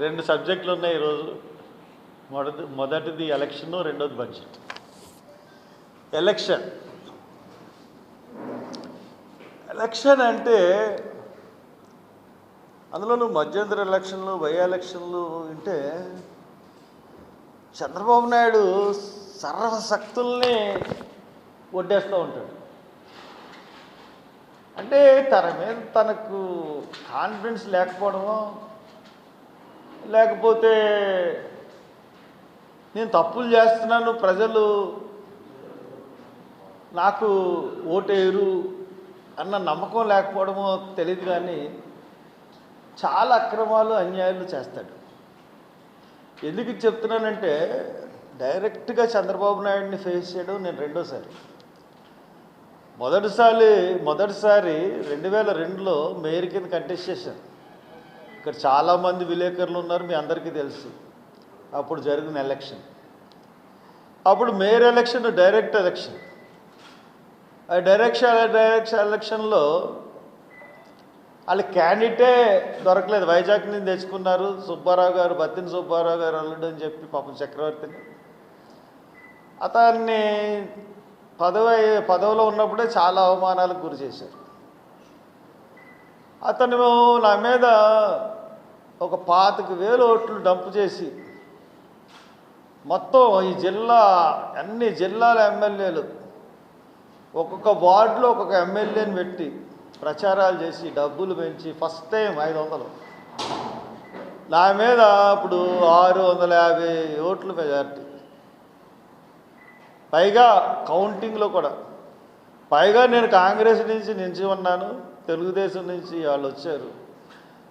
రెండు సబ్జెక్టులు ఉన్నాయి ఈరోజు. మొదటి మొదటిది ఎలక్షన్ రెండోది బడ్జెట్. ఎలక్షన్. ఎలక్షన్ అంటే అందులోనూ మధ్యంతర ఎలక్షన్లు బై ఎలక్షన్లు అంటే చంద్రబాబు నాయుడు సర్వశక్తుల్ని ఒడ్డేస్తూ ఉంటాడు. అంటే తన మీద తనకు కాన్ఫిడెన్స్ లేకపోవడమో లేకపోతే నేను తప్పులు చేస్తున్నాను ప్రజలు నాకు ఓటేయరు అన్న నమ్మకం లేకపోవడమో తెలియదు కానీ చాలా అక్రమాలు అన్యాయాలు చేస్తాడు. ఎందుకు చెప్తున్నానంటే డైరెక్ట్గా చంద్రబాబు నాయుడిని ఫేస్ చేయడం నేను రెండోసారి. మొదటిసారి మొదటిసారి రెండు వేల రెండులో మేయర్ కింద కంటెస్ట్ చేశాను. ఇక్కడ చాలామంది విలేకరులు ఉన్నారు మీ అందరికీ తెలుసు. అప్పుడు జరిగిన ఎలక్షన్ అప్పుడు మేయర్ ఎలక్షన్ డైరెక్ట్ ఎలక్షన్ ఆ డైరెక్ట్ డైరెక్ట్ ఎలక్షన్లో వాళ్ళ క్యాండిడేటే దొరకలేదు. వైజాగ్ నుంచి తెచ్చుకున్నారు. సుబ్బారావు గారు బత్తిన సుబ్బారావు గారు అల్లుడు అని చెప్పి పాపం చక్రవర్తిని. అతన్ని పదవి పదవిలో ఉన్నప్పుడే చాలా అవమానాలకు గురి చేశారు. అతను నా మీద ఒక పాతిక వేలు ఓట్లు డంపు చేసి మొత్తం ఈ జిల్లా అన్ని జిల్లాల ఎమ్మెల్యేలు ఒక్కొక్క వార్డులో ఒక్కొక్క ఎమ్మెల్యేని పెట్టి ప్రచారాలు చేసి డబ్బులు పెంచి ఫస్ట్ టైం ఐదు వందలు. నా మీద అప్పుడు ఆరు వందల యాభై ఓట్లు మెజారిటీ. పైగా కౌంటింగ్లో కూడా. పైగా నేను కాంగ్రెస్ నుంచి నిలిచి ఉన్నాను. తెలుగుదేశం నుంచి వాళ్ళు వచ్చారు.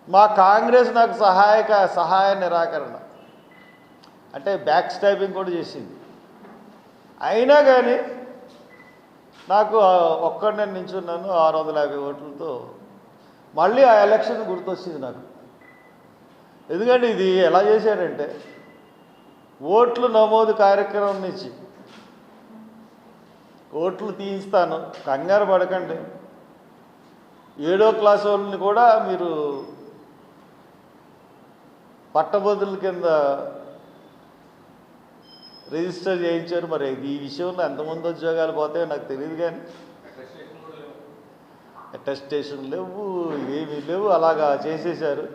మా కాంగ్రెస్ నాకు సహాయక సహాయ నిరాకరణ. అంటే బ్యాక్ స్టాపింగ్ కూడా చేసింది. అయినా కానీ నాకు ఒక్కడినే నేను నించున్నాను ఆరు వందల యాభై ఓట్లతో మళ్ళీ ఆ ఎలక్షన్ గుర్తొచ్చింది నాకు. ఎందుకంటే ఇది ఎలా చేశారంటే ఓట్లు నమోదు కార్యక్రమం నుంచి ఓట్లు తీయిస్తాను కంగారు పడకండి. ఏడో క్లాస్ వాళ్ళని కూడా మీరు పట్టభద్రుల కింద రిజిస్టర్ చేయించారు. మరి ఈ విషయంలో ఎంతమంది ఉద్యోగాలు పోతాయో నాకు తెలియదు కానీ అటెస్టేషన్ లేవు ఏమీ లేవు అలాగా చేసేశారు.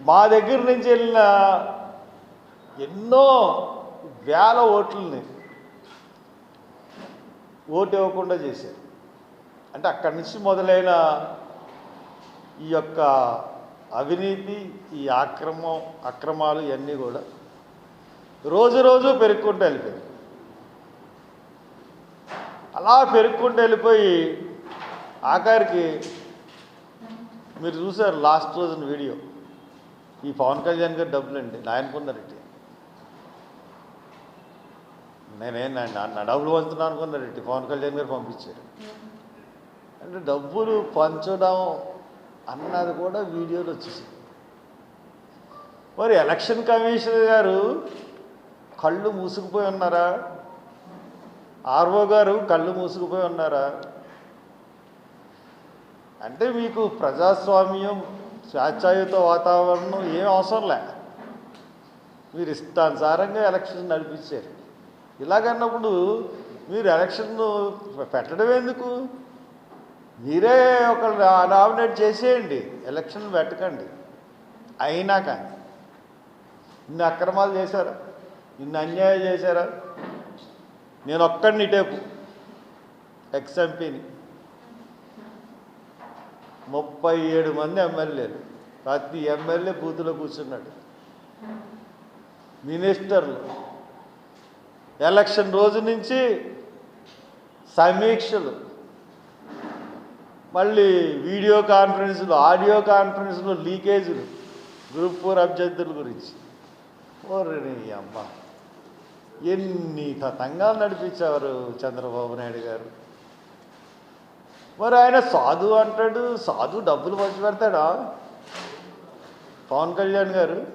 మా దగ్గర నుంచి వెళ్ళిన ఎన్నో వేల ఓట్లని ఓటు ఇవ్వకుండా చేశారు. అంటే అక్కడి నుంచి మొదలైన ఈ యొక్క అవినీతి ఈ ఆక్రమం అక్రమాలు ఇవన్నీ కూడా రోజు రోజు పెరుక్కుంటూ వెళ్ళిపోయింది. అలా పెరుక్కుంటూ వెళ్ళిపోయి ఆఖరికి మీరు చూసారు లాస్ట్ రోజున వీడియో. ఈ పవన్ కళ్యాణ్ గారి డబ్బులు అండి నాయనకున్నారెడ్డి నేనేం నా నా డబ్బులు పంచుతున్నాను అనుకున్నారెడ్డి పవన్ కళ్యాణ్ గారు పంపించారు. అంటే డబ్బులు పంచడం అన్నది కూడా వీడియోలో వచ్చేసింది మరి ఎలక్షన్ కమిషనర్ గారు కళ్ళు మూసుకుపోయి ఉన్నారా? ఆర్ఓ గారు కళ్ళు మూసుకుపోయి ఉన్నారా? అంటే మీకు ప్రజాస్వామ్యం స్వేచ్ఛాయుత వాతావరణం ఏం అవసరం లే. మీరు ఇష్టానుసారంగా ఎలక్షన్ నడిపించారు. ఇలాగన్నప్పుడు మీరు ఎలక్షన్ పెట్టడం ఎందుకు మీరే ఒకళ్ళు నామినేట్ చేసేయండి. ఎలక్షన్ పెట్టకండి అయినా కానీ. ఇన్ని అక్రమాలు చేశారా? ఇన్ని అన్యాయం చేశారా? నేను ఒక్కడిని టేపు ఎక్స్ ఎంపీని ముప్పై ఏడు మంది ఎమ్మెల్యేలు. ప్రతి ఎమ్మెల్యే బూత్లో కూర్చున్నాడు. మినిస్టర్లు. ఎలక్షన్ రోజు నుంచి సమీక్షలు. మళ్ళీ వీడియో కాన్ఫరెన్స్లు ఆడియో కాన్ఫరెన్స్లు లీకేజీలు గ్రూప్ ఫోర్ అభ్యర్థుల గురించి. ఓరి అమ్మ. ఎన్ని తతంగాలు నడిపించేవారు చంద్రబాబు నాయుడు గారు. మరి ఆయన సాధు అంటాడు సాధు డబ్బులు పంచి పెడతాడా పవన్ కళ్యాణ్ గారు.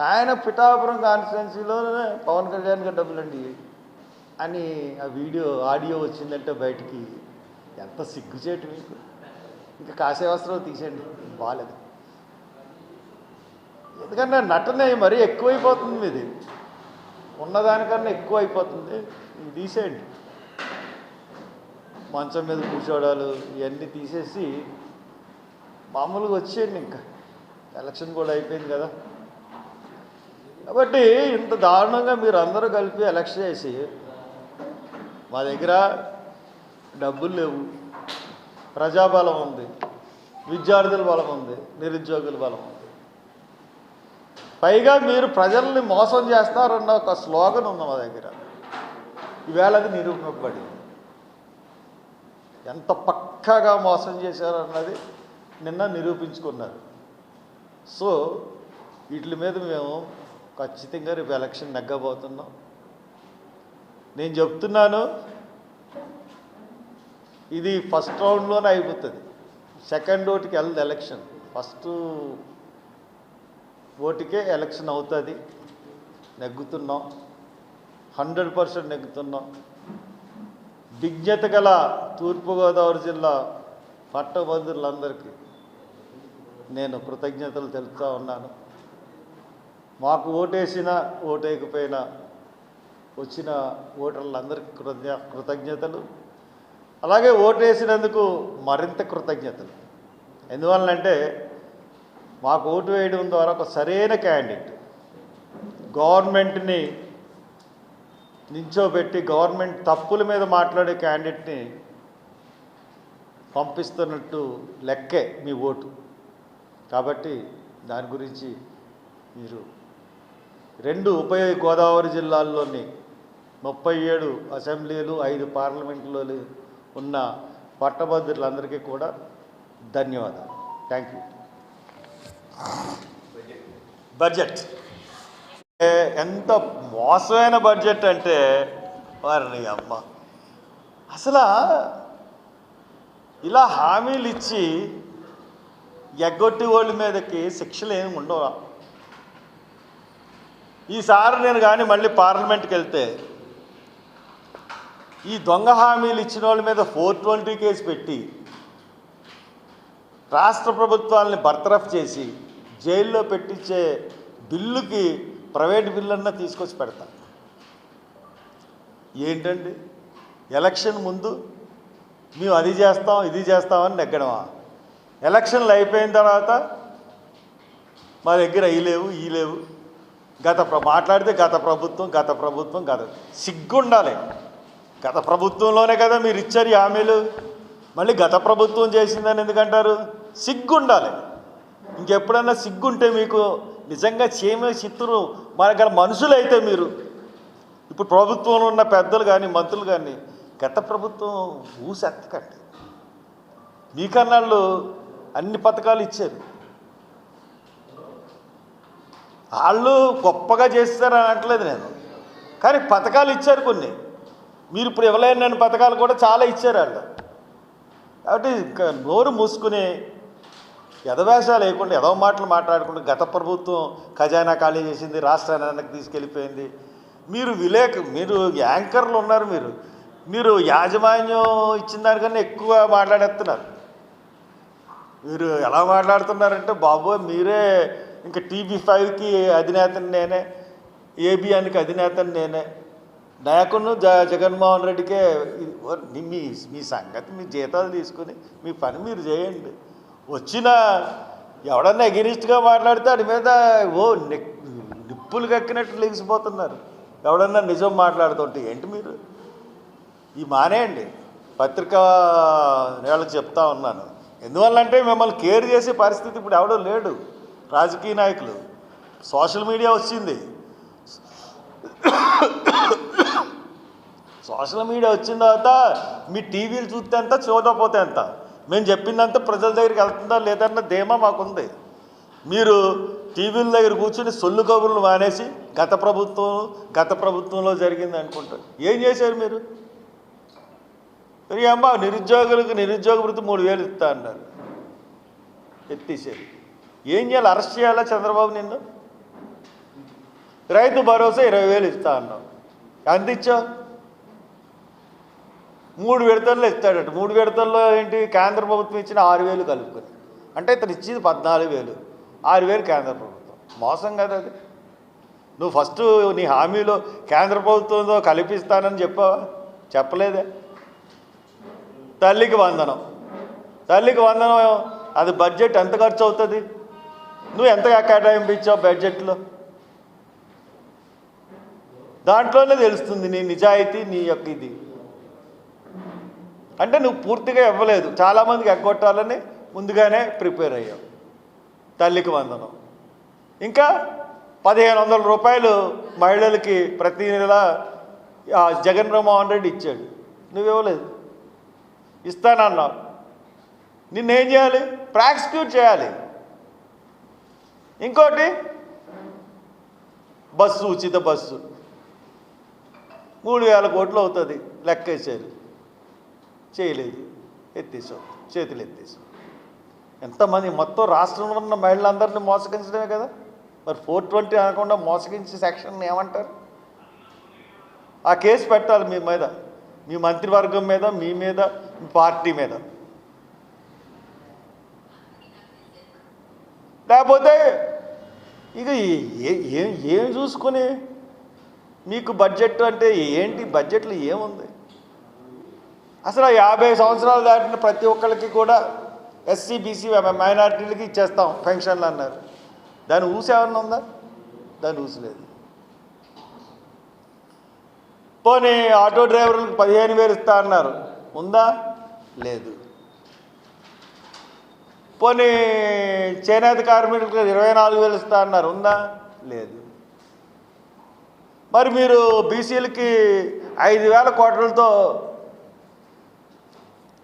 ఆయన పిఠాపురం కాన్స్టిట్యున్సీలోనే పవన్ కళ్యాణ్ గారు డబ్బులండి అని ఆ వీడియో ఆడియో వచ్చిందంటే బయటికి ఎంత సిగ్గుచేటు మీకు? ఇంకా కాసే వస్త్రాలు తీసేయండి బాగాలేదు ఎందుకంటే నటనే మరీ ఎక్కువైపోతుంది ఇది ఉన్నదానికన్నా ఎక్కువ అయిపోతుంది ఇది తీసేయండి. మంచం మీద కూర్చోవడాలు ఇవన్నీ తీసేసి మామూలుగా వచ్చేయండి ఇంకా. ఎలక్షన్ కూడా అయిపోయింది కదా. కాబట్టి ఇంత దారుణంగా మీరు అందరూ కలిపి ఎలక్షన్ చేసి మా దగ్గర డబ్బులు లేవు. ప్రజాబలం ఉంది. విద్యార్థుల బలం ఉంది. నిరుద్యోగుల బలం ఉంది. పైగా మీరు ప్రజల్ని మోసం చేస్తారన్న ఒక స్లోగన్ ఉంది మా దగ్గర. ఈవేళ అది నిరూపింపబడింది ఎంత పక్కాగా మోసం చేశారన్నది నిన్న నిరూపించుకున్నారు. సో వీటి మీద మేము ఖచ్చితంగా రేపు ఎలక్షన్ నెగ్గబోతున్నాం. నేను చెప్తున్నాను ఇది ఫస్ట్ రౌండ్లోనే అయిపోతుంది. సెకండ్ ఓటుకి వెళ్ళదు ఎలక్షన్ ఫస్ట్ ఓటుకే ఎలక్షన్ అవుతుంది. నెగ్గుతున్నాం. హండ్రెడ్ పర్సెంట్ నెగ్గుతున్నాం. విజ్ఞత గల తూర్పుగోదావరి జిల్లా పట్టభద్రులందరికీ నేను కృతజ్ఞతలు తెలుపుతూ ఉన్నాను. మాకు ఓటేసిన ఓటేయకపోయినా వచ్చిన ఓటర్లందరికీ కృతజ్ఞ కృతజ్ఞతలు. అలాగే ఓటేసినందుకు మరింత కృతజ్ఞతలు. ఎందువలనంటే మాకు ఓటు వేయడం ద్వారా ఒక సరైన క్యాండిడేట్ గవర్నమెంట్ని నించోబెట్టి గవర్నమెంట్ తప్పుల మీద మాట్లాడే క్యాండిడేట్ని పంపిస్తున్నట్టు లెక్కే మీ ఓటు. కాబట్టి దాని గురించి మీరు రెండు ఉభయ గోదావరి జిల్లాల్లోని ముప్పై ఏడు అసెంబ్లీలు ఐదు పార్లమెంట్లో ఉన్న పట్టభద్రులందరికీ కూడా ధన్యవాదాలు. థ్యాంక్ యూ బడ్జెట్ ఎంత మోసమైన బడ్జెట్ అంటే వారిని అమ్మ. అసలు ఇలా హామీలు ఇచ్చి ఎగ్గొట్టి వాళ్ళ మీదకి శిక్షలు ఏమి ఉండవు? ఈసారి నేను కానీ మళ్ళీ పార్లమెంట్కి వెళ్తే ఈ దొంగ హామీలు ఇచ్చిన వాళ్ళ మీద ఫోర్ ట్వంటీ కేసు పెట్టి రాష్ట్ర ప్రభుత్వాలని బర్తరఫ్ చేసి జైల్లో పెట్టించే బిల్లుకి ప్రైవేట్ బిల్లన్నా తీసుకొచ్చి పెడతాం. ఏంటండి? ఎలక్షన్ ముందు మేము అది చేస్తాం ఇది చేస్తామని నెగ్గడమా? ఎలక్షన్లు అయిపోయిన తర్వాత మా దగ్గర అవి లేవు ఈ లేవు. గత ప్ర మాట్లాడితే గత ప్రభుత్వం గత ప్రభుత్వం గత సిగ్గుండాలి. గత ప్రభుత్వంలోనే కదా మీరు ఇచ్చారు ఈ హామీలు. మళ్ళీ గత ప్రభుత్వం చేసిందని ఎందుకంటారు? సిగ్గుండాలి. ఇంకెప్పుడన్నా సిగ్గుంటే మీకు నిజంగా చేమే చిత్తురు మన గల మనుషులైతే మీరు. ఇప్పుడు ప్రభుత్వంలో ఉన్న పెద్దలు కానీ మంత్రులు కానీ గత ప్రభుత్వం ఊసెత్తకండి. మీకన్నాళ్ళు అన్ని పథకాలు ఇచ్చారు. వాళ్ళు గొప్పగా చేస్తారని అనట్లేదు నేను. కానీ పథకాలు ఇచ్చారు కొన్ని. మీరు ఇప్పుడు ఇవ్వలేని పథకాలు కూడా చాలా ఇచ్చారు వాళ్ళు కాబట్టి ఇంకా నోరు మూసుకుని యథవేషాలు లేకుండా ఎదవ మాటలు మాట్లాడకుండా గత ప్రభుత్వం ఖజానా ఖాళీ చేసింది రాష్ట్రానికి తీసుకెళ్ళిపోయింది. మీరు విలేక మీరు యాంకర్లు ఉన్నారు మీరు. మీరు యాజమాన్యం ఇచ్చిన దానికన్నా ఎక్కువ మాట్లాడేస్తున్నారు. మీరు ఎలా మాట్లాడుతున్నారంటే బాబోయ్ మీరే ఇంకా టీబీ ఫైవ్కి అధినేతని నేనే ఏబిఎన్కి అధినేతని నేనే నాయకును జ జగన్మోహన్ రెడ్డికే మీ- మీ సంగతి మీ జీతాలు తీసుకుని మీ పని మీరు చేయండి. వచ్చిన ఎవడన్నా ఎగిరిస్ట్గా మాట్లాడితే వాడి మీద ఓ నిప్పులు కక్కినట్టు లెగిసిపోతున్నారు. ఎవడన్నా నిజం మాట్లాడుతుంటే ఏంటి మీరు? ఈ మానేయండి. పత్రికా వాళ్ళకి చెప్తా ఉన్నాను. ఎందువల్లంటే మిమ్మల్ని కేర్ చేసే పరిస్థితి ఇప్పుడు ఎవడో లేడు. రాజకీయ నాయకులు. సోషల్ మీడియా వచ్చింది. సోషల్ మీడియా వచ్చిన తర్వాత మీ టీవీలు చూస్తే ఎంత చూడకపోతే ఎంత మేము చెప్పిందంతా ప్రజల దగ్గరికి వెళ్తుందా లేదన్న ధీమా మాకుంది. మీరు టీవీల దగ్గర కూర్చొని సొల్లు కబుర్లు మానేసి గత ప్రభుత్వం గత ప్రభుత్వంలో జరిగింది అనుకుంటారు. ఏం చేశారు మీరు? మరి అమ్మ నిరుద్యోగులకు నిరుద్యోగ వృత్తి మూడు వేలు ఇస్తా అన్నారు. ఎత్తేసారు ఏం చేయాలి? అరెస్ట్ చేయాలా చంద్రబాబు నిన్ను? రైతు భరోసా ఇరవై వేలు ఇస్తా అన్నావు. అందించావు మూడు విడతల్లో ఇస్తాడట. మూడు విడతల్లో ఏంటి? కేంద్ర ప్రభుత్వం ఇచ్చిన ఆరు వేలు కలుపుకొని. అంటే ఇతను ఇచ్చింది పద్నాలుగు వేలు. ఆరు వేలు కేంద్ర ప్రభుత్వం. మోసం కదా అది. నువ్వు ఫస్ట్ నీ హామీలో కేంద్ర ప్రభుత్వంతో కల్పిస్తానని చెప్పావా? చెప్పలేదే. తల్లికి వందనం. తల్లికి వందనం అది బడ్జెట్ ఎంత ఖర్చు అవుతుంది? నువ్వు ఎంతగా కేటాయింపు ఇచ్చావు బడ్జెట్లో? దాంట్లోనే తెలుస్తుంది నీ నిజాయితీ నీ యొక్క ఇది. అంటే నువ్వు పూర్తిగా ఇవ్వలేదు. చాలామందికి ఎగ్గొట్టాలని ముందుగానే ప్రిపేర్ అయ్యావు. తల్లికి వందనం. ఇంకా పదిహేను వందల రూపాయలు మహిళలకి ప్రతి నెల జగన్ రామ్మోహన్ రెడ్డి ఇచ్చాడు. నువ్వు ఇవ్వలేదు. ఇస్తానన్నావు. నిన్నేం చేయాలి? ప్రాక్సిక్యూట్ చేయాలి. ఇంకోటి బస్సు ఉచిత బస్సు. మూడు వేల కోట్లు అవుతుంది లెక్కేసారు చేయలేదు ఎత్తేసాం. చేతులు ఎత్తేసాం. ఎంతమంది మొత్తం రాష్ట్రంలో ఉన్న మహిళలందరినీ మోసగించడమే కదా? మరి ఫోర్ ట్వంటీ అనకుండా మోసగించే సెక్షన్ ఏమంటారు? ఆ కేసు పెట్టాలి మీ మీద. మీ మంత్రివర్గం మీద మీ మీద మీ పార్టీ మీద. లేకపోతే ఇక ఏ- ఏం ఏం చూసుకొని మీకు బడ్జెట్ అంటే ఏంటి? బడ్జెట్లో ఏముంది? అసలు యాభై సంవత్సరాలు దాటిన ప్రతి ఒక్కరికి కూడా ఎస్సీ బీసీ మైనార్టీలకి ఇచ్చేస్తాం పెన్షన్లు అన్నారు. దాని ఊసి ఏమన్నా ఉందా? దాని ఊసి లేదు. పోనీ ఆటో డ్రైవర్లకు పదిహేను వేలు ఇస్తా అన్నారు. ఉందా? లేదు. పోనీ చేనేత కార్మికులకు ఇరవై నాలుగు వేలు ఇస్తా అన్నారు. ఉందా? లేదు. మరి మీరు బీసీలకి ఐదు వేల కోట్లతో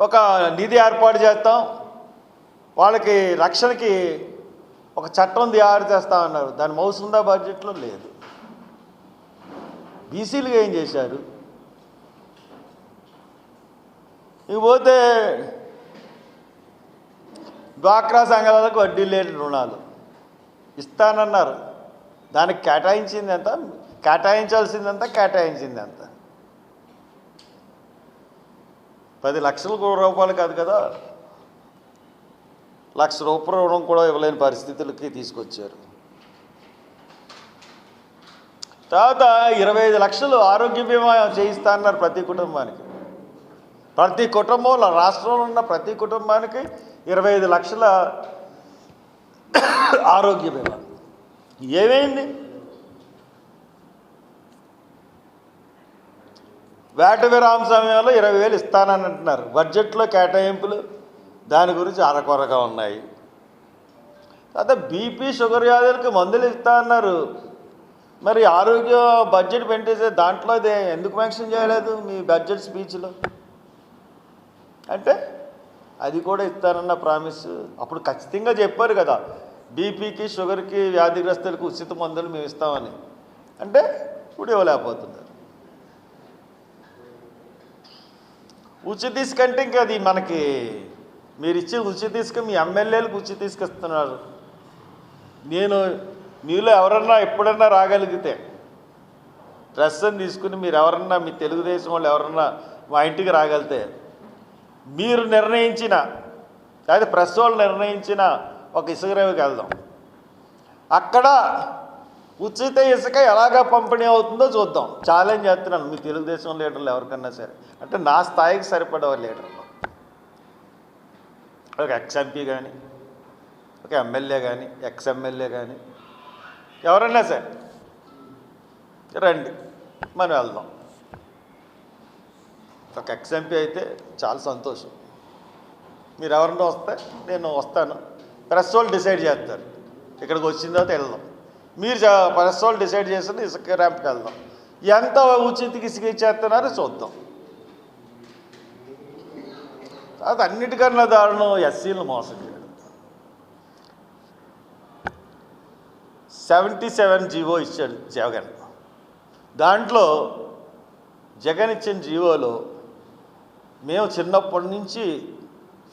ఒక నిధి ఏర్పాటు చేస్తాం. వాళ్ళకి రక్షణకి ఒక చట్టం తయారు చేస్తామన్నారు దాని మౌసుందా బడ్జెట్లో లేదు. బీసీలుగా ఏం చేశారు? ఇకపోతే డ్వాక్రా సంఘాలకు వడ్డీ లేని రుణాలు ఇస్తానన్నారు. దానికి కేటాయించింది ఎంత? కేటాయించాల్సిందంతా కేటాయించింది ఎంత? పది లక్షల రూపాయలు కాదు కదా. లక్ష రూపాయల రుణం కూడా ఇవ్వలేని పరిస్థితులకి తీసుకొచ్చారు. తర్వాత ఇరవై ఐదు లక్షలు ఆరోగ్య బీమా చేయిస్తా అన్నారు ప్రతి కుటుంబానికి. ప్రతి కుటుంబంలో రాష్ట్రంలో ఉన్న ప్రతి కుటుంబానికి ఇరవై ఐదు లక్షల ఆరోగ్య బీమా. ఏమైంది? వేట విరామ సమయంలో ఇరవై వేలు ఇస్తానని అంటున్నారు. బడ్జెట్లో కేటాయింపులు దాని గురించి అరకొరగా ఉన్నాయి. తర్వాత బీపీ షుగర్ వ్యాధులకు మందులు ఇస్తా అన్నారు. మరి ఆరోగ్య బడ్జెట్ పెంటేసే దాంట్లో అదే ఎందుకు మెన్షన్ చేయలేదు మీ బడ్జెట్ స్పీచ్లో? అంటే అది కూడా ఇస్తానన్న ప్రామిస్. అప్పుడు ఖచ్చితంగా చెప్పారు కదా బీపీకి షుగర్కి వ్యాధిగ్రస్తులకు ఉచిత మందులు మేము ఇస్తామని అంటే ఇప్పుడు ఇవ్వలేకపోతున్నారు. ఉచిత ఇసుక అంటే ఇంకా అది మనకి మీరు ఇచ్చే ఉచిత ఇసుక మీ ఎమ్మెల్యేలకు ఉచిత తీసుకొస్తున్నారు నేను మీలో ఎవరన్నా ఎప్పుడన్నా రాగలిగితే డ్రెస్ అని తీసుకుని మీరు ఎవరన్నా మీ తెలుగుదేశం వాళ్ళు ఎవరన్నా మా ఇంటికి రాగలితే మీరు నిర్ణయించిన లేదా ప్రెస్ వాళ్ళు నిర్ణయించిన ఒక ఇసుకరేవికి వెళ్దాం. అక్కడ ఉచిత ఇసుక ఎలాగ పంపిణీ అవుతుందో చూద్దాం. ఛాలెంజ్ చేస్తున్నాను. మీ తెలుగుదేశం లీడర్లు ఎవరికన్నా సరే. అంటే నా స్థాయికి సరిపడే లీడర్లు. ఒక ఎక్స్ ఎంపీ కానీ ఒక ఎమ్మెల్యే కానీ ఎక్స్ ఎమ్మెల్యే కానీ ఎవరన్నా సరే. రండి. మనం వెళ్దాం. ఒక ఎక్స్ ఎంపీ అయితే చాలా సంతోషం. మీరు ఎవరన్నా వస్తే నేను వస్తాను. ప్రెస్ వాళ్ళు డిసైడ్ చేస్తారు. ఇక్కడికి వచ్చిన తర్వాత వెళ్దాం. మీరు ప్రస్తుతం డిసైడ్ చేసింది ఇసుక ర్యాంప్కి వెళ్దాం ఎంత ఉచితకి ఇసుక ఇచ్చేస్తున్నారో చూద్దాం. తర్వాత అన్నిటికన్నా దారుణం ఎస్సీలను మోసం చేయడం. సెవెంటీ సెవెన్ జీవో ఇచ్చాడు జగన్. దాంట్లో జగన్ ఇచ్చిన జీవోలో మేము చిన్నప్పటి నుంచి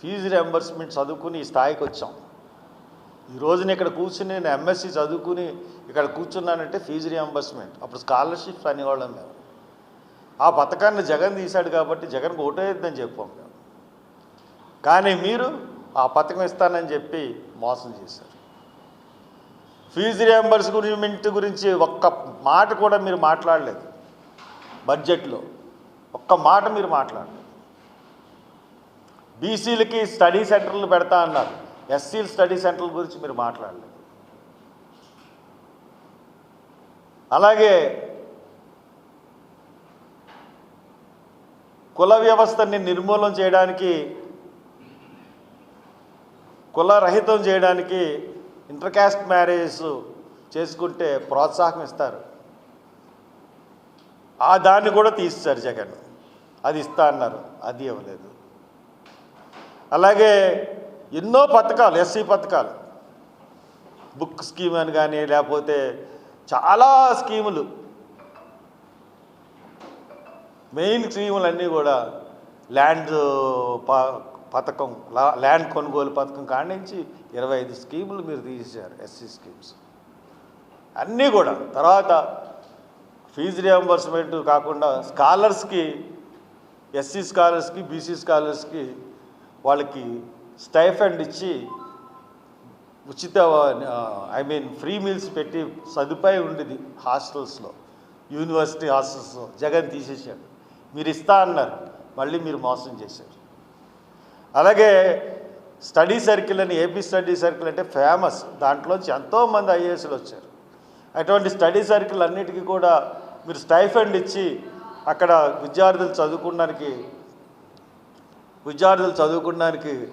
ఫీజు రియంబర్స్మెంట్ చదువుకుని ఈ స్థాయికి వచ్చాం. ఈ రోజున ఇక్కడ కూర్చుని నేను ఎంఎస్సి చదువుకుని ఇక్కడ కూర్చున్నానంటే ఫీజు రియంబర్స్మెంట్ అప్పుడు స్కాలర్షిప్స్ అనేవాళ్ళం మేము. ఆ పథకాన్ని జగన్ తీశాడు కాబట్టి జగన్కి ఓటేద్దని చెప్పాం మేము. కానీ మీరు ఆ పథకం ఇస్తానని చెప్పి మోసం చేశారు. ఫీజు రియంబర్స్మెంట్ గురించి ఒక్క మాట కూడా మీరు మాట్లాడలేదు. బడ్జెట్లో ఒక్క మాట మీరు మాట్లాడలేదు. బీసీలకి స్టడీ సెంటర్లు పెడతా అన్నారు. ఎస్సీల్ స్టడీ సెంటర్ల గురించి మీరు మాట్లాడలేదు. అలాగే కుల వ్యవస్థని నిర్మూలన చేయడానికి కులరహితం చేయడానికి ఇంటర్కాస్ట్ మ్యారేజ్ చేసుకుంటే ప్రోత్సాహం ఇస్తారు. ఆ దాన్ని కూడా తీస్తారు జగన్. అది ఇస్తా అన్నారు. అది ఇవ్వలేదు. అలాగే ఎన్నో పథకాలు ఎస్సీ పథకాలు. బుక్ స్కీమ్ అని కానీ లేకపోతే చాలా స్కీములు. మెయిన్ స్కీములు అన్నీ కూడా ల్యాండ్ ప- పథకం లా- ల్యాండ్ కొనుగోలు పథకం కాడి నుంచి ఇరవై ఐదు స్కీములు మీరు తీసేశారు ఎస్సీ స్కీమ్స్. అన్నీ కూడా. తర్వాత ఫీజు రియంబర్స్మెంట్ కాకుండా స్కాలర్స్కి ఎస్సీ స్కాలర్స్కి బీసీ స్కాలర్స్కి వాళ్ళకి స్టైఫండ్ ఇచ్చి ఉచిత ఐ మీన్ ఫ్రీ మీల్స్ పెట్టి సదుపాయం ఉండేది హాస్టల్స్లో యూనివర్సిటీ హాస్టల్స్లో. జగన్ తీసేశాడు. మీరు ఇస్తా అన్నారు. మళ్ళీ మీరు మోసం చేశారు. అలాగే స్టడీ సర్కిల్ అని ఏపీ స్టడీ సర్కిల్ అంటే ఫేమస్. దాంట్లోంచి ఎంతోమంది ఐఏఎస్లు వచ్చారు. అటువంటి స్టడీ సర్కిల్ అన్నిటికీ కూడా మీరు స్టైఫండ్ ఇచ్చి అక్కడ విద్యార్థులు చదువుకోవడానికి విద్యార్థులు చదువుకోవడానికి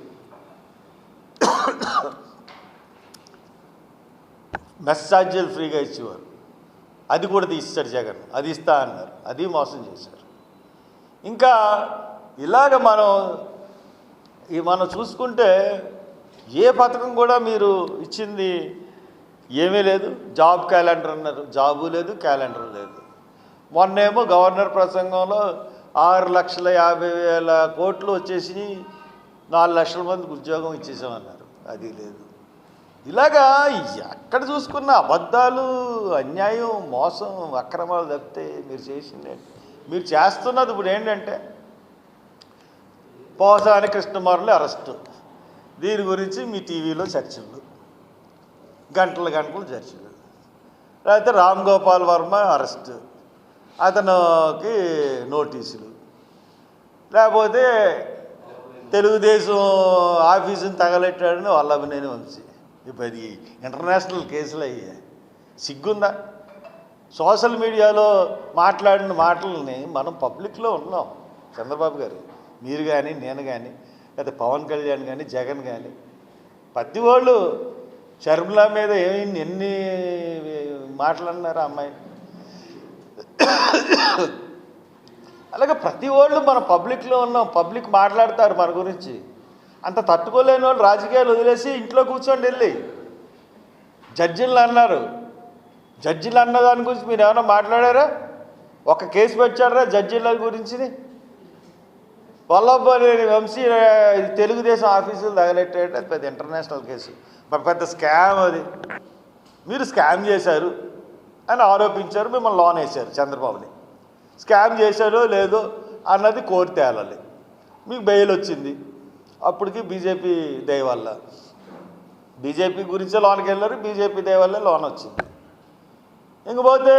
మెస్ ఫ్రీగా ఇచ్చేవారు. అది కూడా తీస్తాడు జగన్. అది ఇస్తా అన్నారు. అది మోసం చేశారు. ఇంకా ఇలాగ మనం ఈ మనం చూసుకుంటే ఏ పథకం కూడా మీరు ఇచ్చింది ఏమీ లేదు. జాబ్ క్యాలెండర్ అన్నారు. జాబు లేదు క్యాలెండర్ లేదు. మొన్నేమో గవర్నర్ ప్రసంగంలో ఆరు లక్షల యాభై వేల కోట్లు వచ్చేసి నాలుగు లక్షల మందికి ఉద్యోగం ఇచ్చేసామన్నారు. అది లేదు. ఇలాగా ఎక్కడ చూసుకున్న అబద్ధాలు అన్యాయం మోసం అక్రమాలు తప్పితే మీరు చేసింది. మీరు చేస్తున్నది ఇప్పుడు ఏంటంటే పోసాని కృష్ణమారులు అరెస్టు. దీని గురించి మీ టీవీలో చర్చలు. గంటల గంటలు చర్చలు. లేకపోతే రామ్ గోపాల్ వర్మ అరెస్ట్. అతనికి నోటీసులు. లేకపోతే తెలుగుదేశం ఆఫీసుని తగలెట్టాడని వల్లభనేని వంశీ. ఇప్పుడు అది ఇంటర్నేషనల్ కేసులు అయ్యాయి. సిగ్గుందా? సోషల్ మీడియాలో మాట్లాడిన మాటలని మనం పబ్లిక్లో ఉన్నాం. చంద్రబాబు గారు మీరు కానీ నేను కానీ లేదా పవన్ కళ్యాణ్ కానీ జగన్ కానీ పత్తి వాళ్ళు షర్మిల మీద ఏమి ఎన్ని మాట్లాడినారు అన్నారు అమ్మాయి? అలాగే ప్రతి వాళ్ళు మన పబ్లిక్లో ఉన్నాం పబ్లిక్ మాట్లాడతారు మన గురించి. అంత తట్టుకోలేని వాళ్ళు రాజకీయాలు వదిలేసి ఇంట్లో కూర్చోండి వెళ్ళి. జడ్జిలు అన్నారు. జడ్జిలు అన్న దాని గురించి మీరు ఏమైనా మాట్లాడారా? ఒక కేసు పెట్టారా జడ్జిల గురించి వల్లభనేని వంశీ తెలుగుదేశం ఆఫీసులు తగలెట్టాడు అది పెద్ద ఇంటర్నేషనల్ కేసు. పెద్ద పెద్ద స్కామ్ అది. మీరు స్కామ్ చేశారు అని ఆరోపించారు మిమ్మల్ని లోన్ వేశారు చంద్రబాబుని. స్కామ్ చేశారో లేదో అన్నది కోర్టు తేలాలి మీకు బెయిల్ వచ్చింది. అప్పటికి బీజేపీ దయవల్ల బీజేపీ గురించే లోన్కి వెళ్ళారు బీజేపీ దయవల్ల లోన్ వచ్చింది ఇంకపోతే